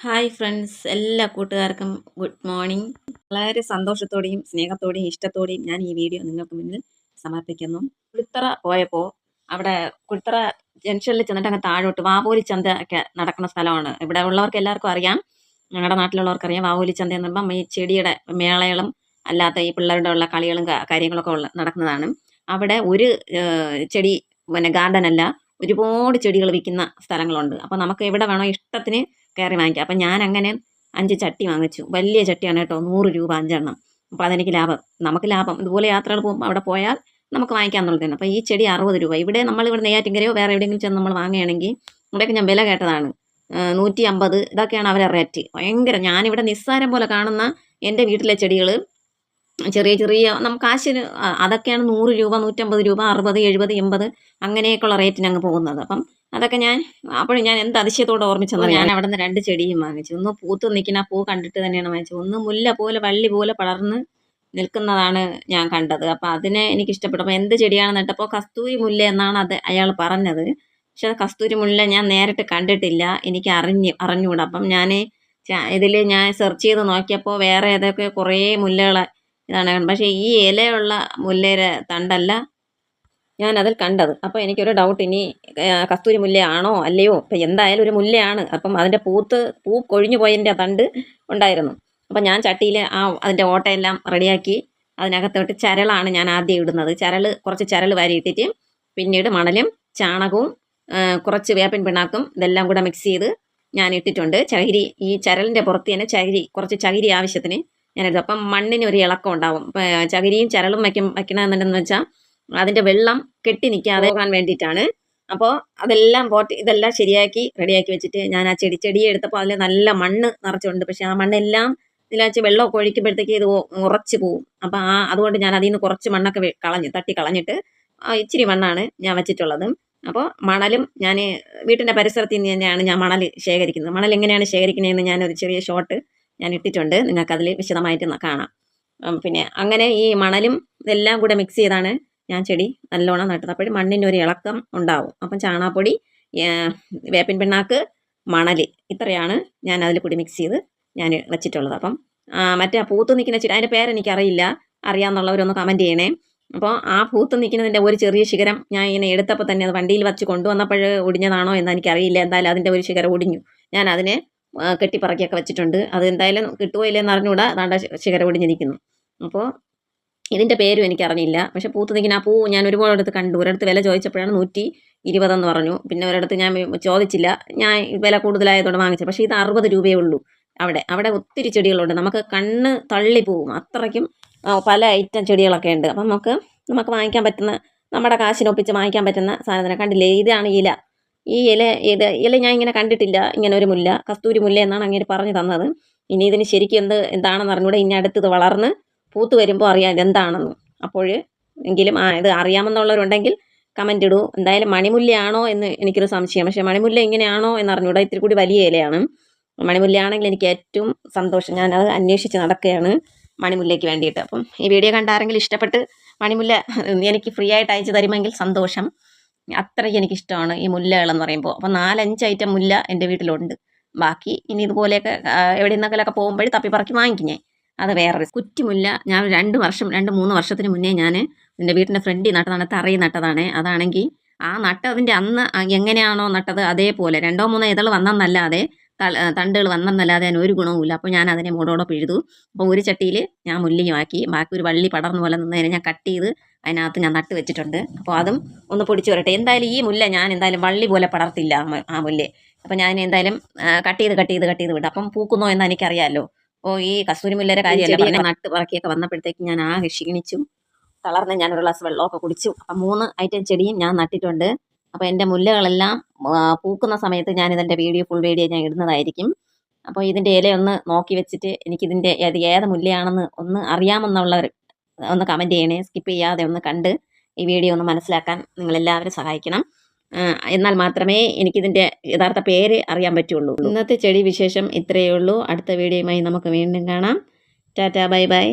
Hi friends എല്ലാ കൂട്ടുകാർക്കും good morning വളരെ സന്തോഷത്തോടെയും സ്നേഹത്തോടെയും ഇഷ്ടത്തോടെയും ഞാൻ ഈ വീഡിയോ നിങ്ങൾക്ക് മുന്നിൽ സമർപ്പിക്കുന്നു. കുളിത്തറ പോയപ്പോൾ അവിടെ കുളിത്തറ ജംഗ്ഷനിൽ ചെന്നിട്ട് അങ്ങ് താഴോട്ട് വാവോലി ചന്ത ഒക്കെ നടക്കുന്ന സ്ഥലമാണ്. ഇവിടെ ഉള്ളവർക്ക് എല്ലാവർക്കും അറിയാം. ഞങ്ങളുടെ നാട്ടിലുള്ളവർക്ക് അറിയാം വാവോലി ചന്ത എന്ന് പറയുമ്പം ഈ ചെടിയുടെ മേളകളും അല്ലാത്ത ഈ പിള്ളേരുടെ ഉള്ള കളികളും കാര്യങ്ങളൊക്കെ ഉള്ള നടക്കുന്നതാണ്. അവിടെ ഒരു ചെടി പിന്നെ ഗാർഡൻ അല്ല ഒരുപാട് ചെടികൾ വിൽക്കുന്ന സ്ഥലങ്ങളുണ്ട്. അപ്പോൾ നമുക്ക് എവിടെ വേണോ ഇഷ്ടത്തിന് കയറി വാങ്ങിക്കാം. അപ്പം ഞാൻ അങ്ങനെ അഞ്ച് ചട്ടി വാങ്ങിച്ചു. വലിയ ചട്ടിയാണ് കേട്ടോ. നൂറ് രൂപ അഞ്ചെണ്ണം. അപ്പോൾ അതെനിക്ക് ലാഭം. നമുക്ക് ലാഭം. ഇതുപോലെ യാത്രകൾ പോകുമ്പോൾ അവിടെ പോയാൽ നമുക്ക് വാങ്ങിക്കാമെന്നുള്ളതാണ് അപ്പോൾ ഈ ചെടി അറുപത് രൂപ. ഇവിടെ നമ്മൾ ഇവിടെ നെയ്യാറ്റിങ്കരയോ വേറെ എവിടെയെങ്കിലും ചെന്ന് നമ്മൾ വാങ്ങുകയാണെങ്കിൽ ഇവിടെയൊക്കെ ഞാൻ വില കേട്ടതാണ്. നൂറ്റി അമ്പത് ഇതൊക്കെയാണ് അവരെ റേറ്റ് ഭയങ്കര. ഞാനിവിടെ നിസ്സാരം പോലെ കാണുന്ന എന്റെ വീട്ടിലെ ചെടികൾ ചെറിയ ചെറിയ നമുക്ക് കാശിന് അതൊക്കെയാണ് നൂറ് രൂപ നൂറ്റമ്പത് രൂപ അറുപത് എഴുപത് എൺപത് അങ്ങനെയൊക്കെയുള്ള റേറ്റിന് അങ്ങ് പോകുന്നത്. അപ്പം അതൊക്കെ ഞാൻ അപ്പോഴും ഞാൻ എന്ത് അതിശയത്തോടെ ഓർമ്മിച്ചത് ഞാൻ അവിടെ നിന്ന് രണ്ട് ചെടിയും വാങ്ങിച്ചു. ഒന്ന് പൂത്ത് നിൽക്കുന്ന പൂ കണ്ടിട്ട് തന്നെയാണ് വാങ്ങിച്ചത്. ഒന്ന് മുല്ല പോലെ വള്ളി പോലെ പടർന്ന് നിൽക്കുന്നതാണ് ഞാൻ കണ്ടത്. അപ്പം അതിനെ എനിക്ക് ഇഷ്ടപ്പെട്ടു അപ്പോൾ എന്ത് ചെടിയാണ് നട്ടപ്പോൾ കസ്തൂരി മുല്ല എന്നാണ് അത് അയാൾ പറഞ്ഞത്. പക്ഷെ കസ്തൂരി മുല്ല ഞാൻ നേരിട്ട് കണ്ടിട്ടില്ല. എനിക്ക് അറിഞ്ഞ് അറിഞ്ഞുകൂടാ. അപ്പം ഞാൻ ഇതിൽ ഞാൻ സെർച്ച് ചെയ്ത് നോക്കിയപ്പോൾ വേറെ ഏതൊക്കെ കുറേ മുല്ലകൾ ഇതാണ്. പക്ഷേ ഈ ഇലയുള്ള മുല്ലയുടെ തണ്ടല്ല. ഞാൻ കണ്ടത്. അപ്പോൾ എനിക്കൊരു ഡൗട്ട് ഇനി കസ്തൂരി മുല്ലയാണോ അല്ലയോ? ഇപ്പം എന്തായാലും ഒരു മുല്ലയാണ്. അപ്പം അതിന്റെ പൂത്ത് പൂ കൊഴിഞ്ഞു പോയതിന്റെ തണ്ട് ഉണ്ടായിരുന്നു. അപ്പം ഞാൻ ചട്ടിയിൽ ആ അതിന്റെ ഓട്ടയെല്ലാം റെഡിയാക്കി അതിനകത്തോട്ട് ചരളാണ് ഞാൻ ആദ്യം ഇടുന്നത്. ചരൾ കുറച്ച് ചരൾ വാരിയിട്ടിട്ട് പിന്നീട് മണലും ചാണകവും കുറച്ച് വേപ്പിൻ പിണ്ണാക്കും ഇതെല്ലാം കൂടെ മിക്സ് ചെയ്ത് ഞാൻ ഇട്ടിട്ടുണ്ട്. ചകിരി ഈ ചരലിന്റെ പുറത്ത് തന്നെ ചകിരി കുറച്ച് ചകിരി ആവശ്യത്തിന് ഞാനെടുത്തു അപ്പം മണ്ണിന് ഒരു ഇളക്കം ഉണ്ടാവും. ചകിരിയും ചരളും വയ്ക്കും വയ്ക്കണമെന്നുണ്ടെന്ന് വെച്ചാൽ അതിന്റെ വെള്ളം കെട്ടി നിൽക്കാതെ പോകാൻ വേണ്ടിയിട്ടാണ്. അപ്പോൾ അതെല്ലാം പോട്ട് ഇതെല്ലാം ശരിയാക്കി റെഡിയാക്കി വെച്ചിട്ട് ഞാൻ ആ ചെടി ചെടിയെ എടുത്തപ്പോൾ അതിൽ നല്ല മണ്ണ് നിറച്ചുണ്ട്. പക്ഷേ ആ മണ്ണെല്ലാം ഇതിലാച്ച് വെള്ളമൊക്കെ ഒഴിക്കുമ്പോഴത്തേക്ക് ഇത് ഉറച്ച് പോവും. അപ്പോൾ ആ അതുകൊണ്ട് ഞാൻ അതിൽ നിന്ന് കുറച്ച് മണ്ണൊക്കെ കളഞ്ഞ് തട്ടി കളഞ്ഞിട്ട് ഇച്ചിരി മണ്ണാണ് ഞാൻ വെച്ചിട്ടുള്ളത്. അപ്പോൾ മണലും ഞാൻ വീട്ടിന്റെ പരിസരത്തിൽ നിന്ന് തന്നെയാണ് ഞാൻ മണൽ ശേഖരിക്കുന്നത്. മണൽ എങ്ങനെയാണ് ശേഖരിക്കുന്നതെന്ന് ഞാനൊരു ചെറിയ ഷോട്ട് ഞാൻ ഇട്ടിട്ടുണ്ട്. നിങ്ങൾക്കതിൽ വിശദമായിട്ട് കാണാം. പിന്നെ അങ്ങനെ ഈ മണലും ഇതെല്ലാം കൂടെ മിക്സ് ചെയ്താണ് ഞാൻ ചെടി നല്ലോണം നട്ടത്. അപ്പോഴും മണ്ണിന്റെ ഒരു ഇളക്കം ഉണ്ടാവും. അപ്പം ചാണാപ്പൊടി വേപ്പിൻ പിണ്ണാക്ക് മണൽ ഇത്രയാണ് ഞാൻ അതിൽ കൂടി മിക്സ് ചെയ്ത് ഞാൻ വെച്ചിട്ടുള്ളത്. അപ്പം മറ്റേ പൂത്ത് നിൽക്കുന്ന ചെടി അതിന്റെ പേരെനിക്കറിയില്ല അറിയാമെന്നുള്ളവരൊന്ന് കമന്റ് ചെയ്യണേ. അപ്പോൾ ആ പൂത്ത് നിൽക്കുന്നതിന്റെ ഒരു ചെറിയ ശിഖരം ഞാൻ ഇങ്ങനെ എടുത്തപ്പോൾ തന്നെ അത് വണ്ടിയിൽ വച്ച് കൊണ്ടുവന്നപ്പോൾ ഒടിഞ്ഞതാണോ എന്ന് എനിക്കറിയില്ല. എന്തായാലും അതിന്റെ ഒരു ശിഖരം ഒടിഞ്ഞു. ഞാൻ അതിനെ കെട്ടിപ്പറക്കിയൊക്കെ വെച്ചിട്ടുണ്ട്. അത് എന്തായാലും കിട്ടുമോ ഇല്ലെന്ന് അറിഞ്ഞുകൂടാ. അതാണ്ട് ശിഖരം ഒടിഞ്ഞ് നിൽക്കുന്നു അപ്പോൾ ഇതിന്റെ പേരും എനിക്കറിഞ്ഞില്ല. പക്ഷെ പൂത്ത് നിൽക്കുന്ന ആ പൂ ഞാൻ ഒരുപാട് അടുത്ത് കണ്ടു. ഒരിടത്ത് വില ചോദിച്ചപ്പോഴാണ് നൂറ്റി ഇരുപതെന്ന് പറഞ്ഞു. പിന്നെ ഒരിടത്ത് ഞാൻ ചോദിച്ചില്ല. ഞാൻ വില കൂടുതലായതുകൊണ്ട് വാങ്ങിച്ചത്. പക്ഷേ ഇത് അറുപത് രൂപയേ ഉള്ളൂ അവിടെ. അവിടെ ഒത്തിരി ചെടികളുണ്ട്. നമുക്ക് കണ്ണ് തള്ളി പോവും അത്രയ്ക്കും പല ഐറ്റം ചെടികളൊക്കെ ഉണ്ട്. അപ്പം നമുക്ക് നമുക്ക് വാങ്ങിക്കാൻ പറ്റുന്ന നമ്മുടെ കാശിനൊപ്പിച്ച് വാങ്ങിക്കാൻ പറ്റുന്ന സാധനം കണ്ടില്ലേ? ഇതാണ് ഇല. ഈ ഇല ഇത് ഇല ഞാൻ ഇങ്ങനെ കണ്ടിട്ടില്ല. ഇങ്ങനെ ഒരു മുല്ല കസ്തൂരി മുല്ല എന്നാണ് അങ്ങനെ പറഞ്ഞു തന്നത്. ഇനി ഇതിന് ശരിക്കും എന്ത് എന്താണെന്ന് അറിഞ്ഞൂടെ? ഇനി അടുത്തത് വളർന്ന് പൂത്ത് വരുമ്പോൾ അറിയാം ഇതെന്താണെന്ന്. അപ്പോൾ എങ്കിലും ആ ഇത് അറിയാമെന്നുള്ളവരുണ്ടെങ്കിൽ കമന്റ് ഇടൂ. എന്തായാലും മണിമുല്ലയാണോ എന്ന് എനിക്കൊരു സംശയം. പക്ഷേ മണിമുല്ല ഇങ്ങനെയാണോ എന്ന് അറിഞ്ഞൂടാ ഇത്തിരി കൂടി വലിയ ഇലയാണ്. മണിമുല്ലയാണെങ്കിൽ എനിക്ക് ഏറ്റവും സന്തോഷം. ഞാനത് അന്വേഷിച്ച് നടക്കുകയാണ് മണിമുല്ലയ്ക്ക് വേണ്ടിയിട്ട്. അപ്പം ഈ വീഡിയോ കണ്ട ആരെങ്കിലും ഇഷ്ടപ്പെട്ട് മണിമുല്ല എനിക്ക് ഫ്രീ ആയിട്ട് അയച്ചു തരുമെങ്കിൽ സന്തോഷം. അത്രയ്ക്ക് എനിക്കിഷ്ടമാണ് ഈ മുല്ലകളെന്ന് പറയുമ്പോൾ. അപ്പോൾ നാലഞ്ച് ഐറ്റം മുല്ല എന്റെ വീട്ടിലുണ്ട്. ബാക്കി ഇനി ഇതുപോലെയൊക്കെ എവിടെ നിന്നൊക്കെ പോകുമ്പോഴേ തപ്പിപ്പറക്കി വാങ്ങിക്കും ഞാൻ. അത് വേറെ കുറ്റിമുല്ല ഞാൻ രണ്ട് വർഷം രണ്ട് മൂന്ന് വർഷത്തിന് മുന്നേ ഞാൻ എന്റെ വീട്ടിന്റെ ഫ്രണ്ടിൽ നട്ടതാണ് തറയിൽ നട്ടതാണ്. അതാണെങ്കിൽ ആ നട്ടതിന്റെ അന്ന് എങ്ങനെയാണോ നട്ടത് അതേപോലെ രണ്ടോ മൂന്നോ ഇതൾ വന്നെന്നല്ലാതെ തണ്ടുകൾ വന്നെന്നല്ലാതെ അതിന് ഒരു ഗുണവുമില്ല. അപ്പോൾ ഞാൻ അതിനെ മുടോടെ പിഴുതു അപ്പോൾ ഒരു ചട്ടിയിൽ ഞാൻ മുല്ലിയുമാക്കി ബാക്കി ഒരു വള്ളി പടർന്ന പോലെ നിന്നതിനെ ഞാൻ കട്ട് ചെയ്ത് അതിനകത്ത് ഞാൻ നട്ട് വെച്ചിട്ടുണ്ട്. അപ്പോൾ അതും ഒന്ന് പൊടിച്ച് വരട്ടെ. എന്തായാലും ഈ മുല്ല ഞാൻ എന്തായാലും വള്ളി പോലെ പടർത്തില്ല ആ മുല്ലേ. അപ്പോൾ ഞാൻ എന്തായാലും കട്ട് ചെയ്ത് കട്ട് ചെയ്ത് കട്ട് ചെയ്ത് വിടാം. അപ്പം പൂക്കുന്നോ എന്ന് എനിക്കറിയാമല്ലോ അപ്പോൾ ഈ കസ്തൂരി മുല്ലയുടെ കാര്യമല്ല നട്ട് പറക്കിയൊക്കെ വന്നപ്പോഴത്തേക്ക് ഞാൻ ആ ക്ഷീണിച്ചു. തളർന്ന് ഞാൻ ഒരു ഗ്ലാസ് വെള്ളമൊക്കെ കുടിച്ചു. അപ്പം മൂന്ന് ഐറ്റം ചെടിയും ഞാൻ നട്ടിട്ടുണ്ട്. അപ്പോൾ എന്റെ മുല്ലകളെല്ലാം പൂക്കുന്ന സമയത്ത് ഞാൻ ഇതിന്റെ വീഡിയോ ഫുൾ വീഡിയോ ഞാൻ ഇടുന്നതായിരിക്കും. അപ്പോൾ ഇതിന്റെ ഇല ഒന്ന് നോക്കി വെച്ചിട്ട് എനിക്കിതിന്റെ ഏത് ഏത് മുല്ലയാണെന്ന് ഒന്ന് അറിയാമെന്നുള്ളവർ ഒന്ന് കമന്റ് ചെയ്യണേ. സ്കിപ്പ് ചെയ്യാതെ ഒന്ന് കണ്ട് ഈ വീഡിയോ ഒന്ന് മനസ്സിലാക്കാൻ നിങ്ങളെല്ലാവരും സഹായിക്കണം. എന്നാൽ മാത്രമേ എനിക്കിതിന്റെ യഥാർത്ഥ പേര് അറിയാൻ പറ്റുള്ളൂ. ഇന്നത്തെ ചെടി വിശേഷം ഇത്രയേ ഉള്ളൂ. അടുത്ത വീഡിയോയുമായി നമുക്ക് വീണ്ടും കാണാം. Tata bye bye.